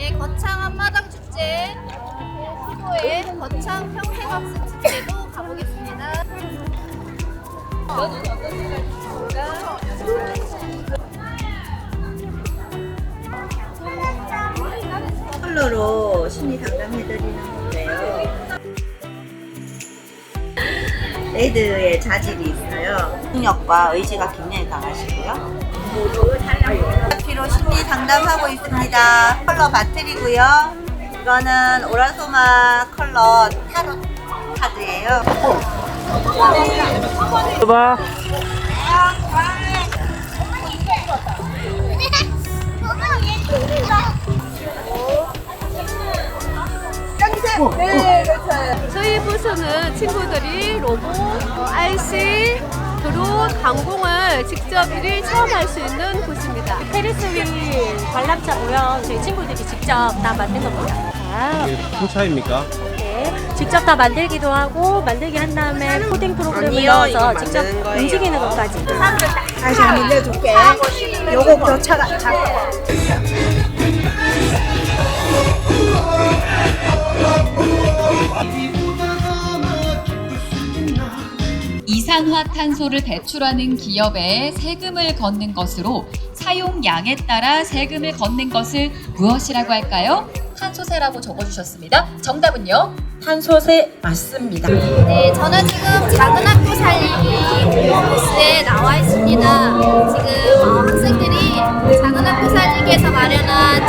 네, 거창 한마당 축제 피고의 거창 평생학습 축제도 가보겠습니다. 컬러로 심리 상담해드리는 건데요. 레이드의 자질이 있어요. 능력과 의지가 굉장히 강하시고요. 피로 심리 상담하고 있습니다. 컬러 바틀이고요. 이거는 오라소마 컬러 타로 카드예요. 봐. 저희 부서는 친구들이 로봇, RC, 드론, 강공을 직접 일일 체험할 수 있는 곳입니다. 페리스 휠 관람차고요. 저희 친구들이 직접 다 만든 겁니다. 아, 풍차입니까? 네. 직접 다 만들기도 하고 만들기 한 다음에 코딩 프로그램을 넣어서 직접 움직이는 것까지. 다시 한번 내줄게. 요거 교차라. 잡고. 이산화탄소를 배출하는 기업에 세금을 걷는 것으로 사용량에 따라 세금을 걷는 것을 무엇이라고 할까요? 탄소세라고 적어주셨습니다. 정답은요? 탄소세 맞습니다. 네, 저는 지금 작은 학교 살리기 부스에 나와 있습니다. 지금 어, 학생들이 작은 학교 살리기에서 마련한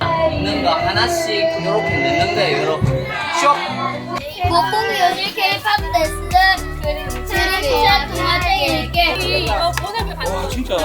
넣는 거 하나씩 이렇게 넣는 거예요. 이렇게 쭉. 고공 요실 K-팝 댄스 그림 그림 동화제에게 아 진짜.